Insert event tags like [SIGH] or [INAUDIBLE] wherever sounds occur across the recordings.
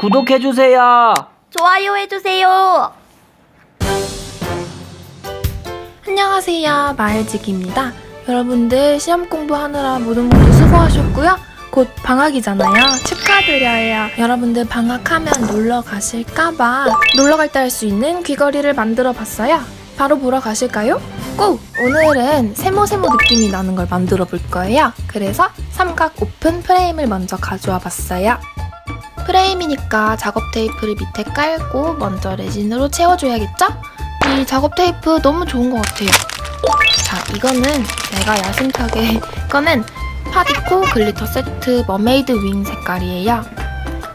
구독해주세요. 좋아요 해주세요. 안녕하세요. 마을지기입니다. 여러분들 시험 공부하느라 모두 모두 수고하셨고요. 곧 방학이잖아요. 축하드려요. 여러분들 방학하면 놀러 가실까봐 놀러 갈 때 할 수 있는 귀걸이를 만들어 봤어요. 바로 보러 가실까요? 고! 오늘은 세모세모 느낌이 나는 걸 만들어 볼 거예요. 그래서 삼각 오픈 프레임을 먼저 가져와 봤어요. 프레임이니까 작업 테이프를 밑에 깔고 먼저 레진으로 채워줘야겠죠? 이 작업 테이프 너무 좋은 것 같아요. 자, 이거는 내가 야심차게 [LAUGHS] 꺼낸 파디코 글리터 세트 머메이드 윙 색깔이에요.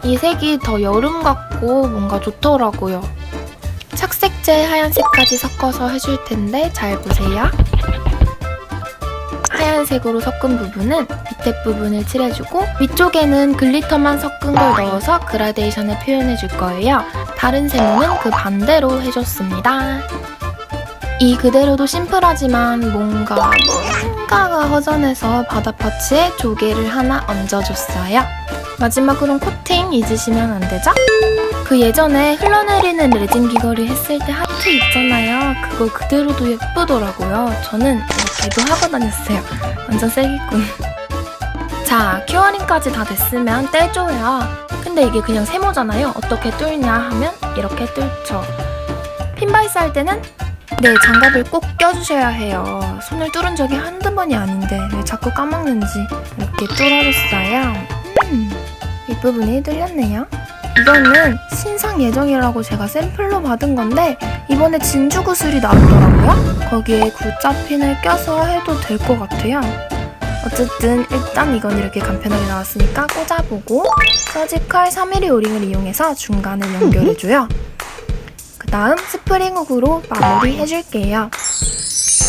이 색이 더 여름 같고 뭔가 좋더라고요. 착색제 하얀색까지 섞어서 해줄 텐데 잘 보세요. 하얀색으로 섞은 부분은 밑에 부분을 칠해주고 위쪽에는 글리터만 섞은 걸 넣어서 그라데이션을 표현해줄 거예요. 다른 세모는 그 반대로 해줬습니다. 이 그대로도 심플하지만 뭔가 뭔가가 허전해서 바다 파츠에 조개를 하나 얹어줬어요. 마지막으로는 코팅 잊으시면 안 되죠? 그 예전에 흘러내리는 레진 귀걸이 했을 때 하트 있잖아요. 그거 그대로도 예쁘더라고요. 저는 이렇게도 하고 다녔어요. 완전 세기꾼. 자, 큐어링까지 다 됐으면 떼줘요. 근데 이게 그냥 세모잖아요. 어떻게 뚫냐 하면 이렇게 뚫죠. 핀바이스 할 때는 네, 장갑을 꼭 껴주셔야 해요. 손을 뚫은 적이 한두 번이 아닌데 왜 자꾸 까먹는지 이렇게 뚫어줬어요. 음, 윗부분이 뚫렸네요. 이거는 신상 예정이라고 제가 샘플로 받은 건데 이번에 진주 구슬이 나왔더라고요. 거기에 굴자 핀을 껴서 해도 될 것 같아요. 어쨌든 일단 이건 이렇게 간편하게 나왔으니까 꽂아보고 서지컬 3mm 오링을 이용해서 중간을 연결해줘요. 그 다음 스프링 훅으로 마무리 해줄게요.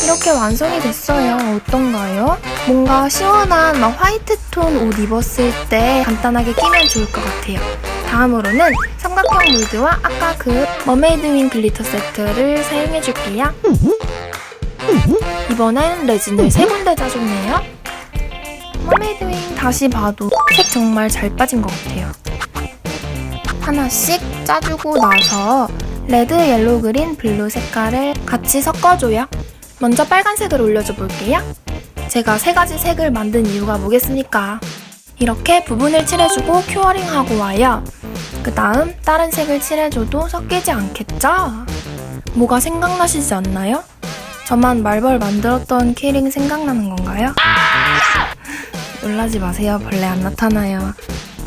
이렇게 완성이 됐어요. 어떤가요? 뭔가 시원한 막 화이트 톤 옷 입었을 때 간단하게 끼면 좋을 것 같아요. 다음으로는 삼각형 물드와 아까 그 머메이드 윙 글리터 세트를 사용해줄게요. 이번엔 레진을 세 군데 짜줬네요. 머메이드 윙 다시 봐도 색 정말 잘 빠진 것 같아요. 하나씩 짜주고 나서 레드, 옐로우, 그린, 블루 색깔을 같이 섞어줘요. 먼저 빨간색을 올려줘 볼게요. 제가 세 가지 색을 만든 이유가 뭐겠습니까? 이렇게 부분을 칠해주고 큐어링하고 와요. 그 다음 다른 색을 칠해줘도 섞이지 않겠죠? 뭐가 생각나시지 않나요? 저만 말벌 만들었던 키링 생각나는 건가요? 놀라지 마세요. 벌레 안 나타나요.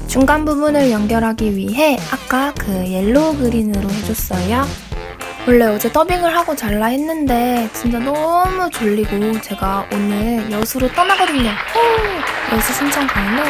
중간 부분을 연결하기 위해 아까 그 옐로우 그린으로 해줬어요. 원래 어제 더빙을 하고 잘라 했는데 진짜 너무 졸리고 제가 오늘 여수로 떠나거든요. 호! 여수 순창 가는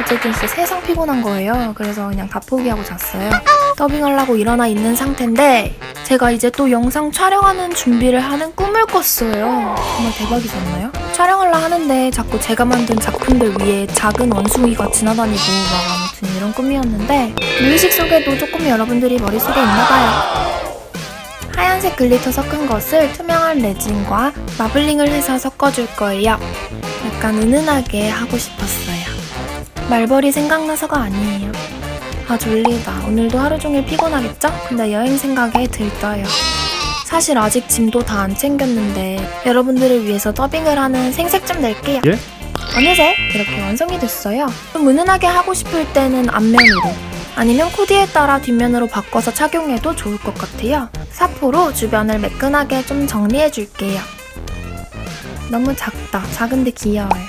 어쨌든 진짜 세상 피곤한 거예요. 그래서 그냥 다 포기하고 잤어요. 더빙하려고 일어나 있는 상태인데 제가 이제 또 영상 촬영하는 준비를 하는 꿈을 꿨어요. 정말 대박이지 않나요? 촬영하려 하는데 자꾸 제가 만든 작품들 위에 작은 원숭이가 지나다니고 막 아무튼 이런 꿈이었는데 무의식 속에도 조금 여러분들이 머릿속에 있나 봐요. 하얀색 글리터 섞은 것을 투명한 레진과 마블링을 해서 섞어줄 거예요. 약간 은은하게 하고 싶었어요. 말벌이 생각나서가 아니에요. 아 졸리다. 오늘도 하루 종일 피곤하겠죠? 근데 여행 생각에 들떠요. 사실 아직 짐도 다 안 챙겼는데 여러분들을 위해서 더빙을 하는 생색 좀 낼게요. 예? 어느새 이렇게 완성이 됐어요. 좀 은은하게 하고 싶을 때는 앞면으로 아니면 코디에 따라 뒷면으로 바꿔서 착용해도 좋을 것 같아요. 사포로 주변을 매끈하게 좀 정리해 줄게요. 너무 작다. 작은데 귀여워요.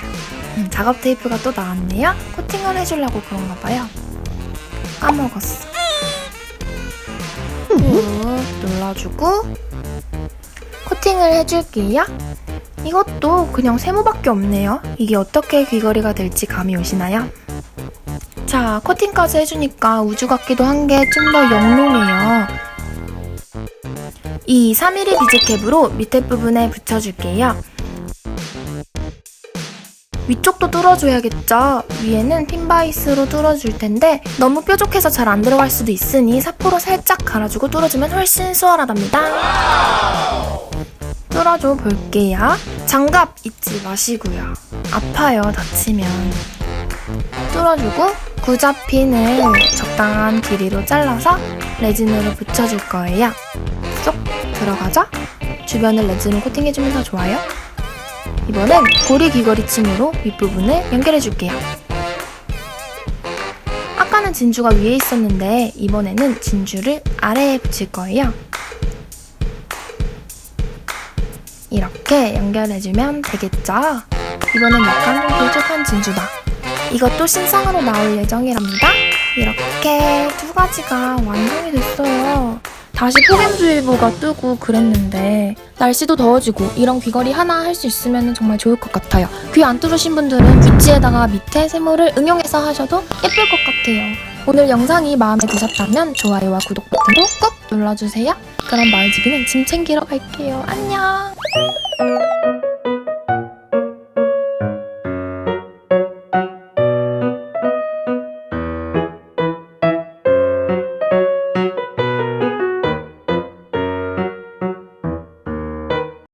음, 작업 테이프가 또 나왔네요. 코팅을 해주려고 그런가 봐요. 까먹었어. 꾹 눌러주고 코팅을 해줄게요. 이것도 그냥 세모밖에 없네요. 이게 어떻게 귀걸이가 될지 감이 오시나요? 자, 코팅까지 해주니까 우주 같기도 한 게 좀 더 영롱해요. 이 3mm 비즈캡으로 밑에 부분에 붙여줄게요. 위쪽도 뚫어줘야겠죠? 위에는 핀바이스로 뚫어줄 텐데 너무 뾰족해서 잘 안 들어갈 수도 있으니 사포로 살짝 갈아주고 뚫어주면 훨씬 수월하답니다. 뚫어줘 볼게요. 장갑 잊지 마시고요. 아파요, 다치면. 뚫어주고 구잡핀을 적당한 길이로 잘라서 레진으로 붙여줄 거예요. 쏙 들어가죠? 주변을 레진으로 코팅해주면 더 좋아요. 이번엔 고리 귀걸이 침으로 윗부분을 연결해줄게요. 아까는 진주가 위에 있었는데 이번에는 진주를 아래에 붙일 거예요. 이렇게 연결해주면 되겠죠? 이번엔 약간 좀 길쭉한 진주다. 이것도 신상으로 나올 예정이랍니다. 이렇게 두 가지가 완성이 됐어요. 다시 폭염주의보가 뜨고 그랬는데 날씨도 더워지고 이런 귀걸이 하나 할 수 있으면 정말 좋을 것 같아요. 귀 안 뚫으신 분들은 위치에다가 밑에 세모를 응용해서 하셔도 예쁠 것 같아요. 오늘 영상이 마음에 드셨다면 좋아요와 구독 버튼도 꾹 눌러주세요. 그럼 마을지기는 짐 챙기러 갈게요. 안녕!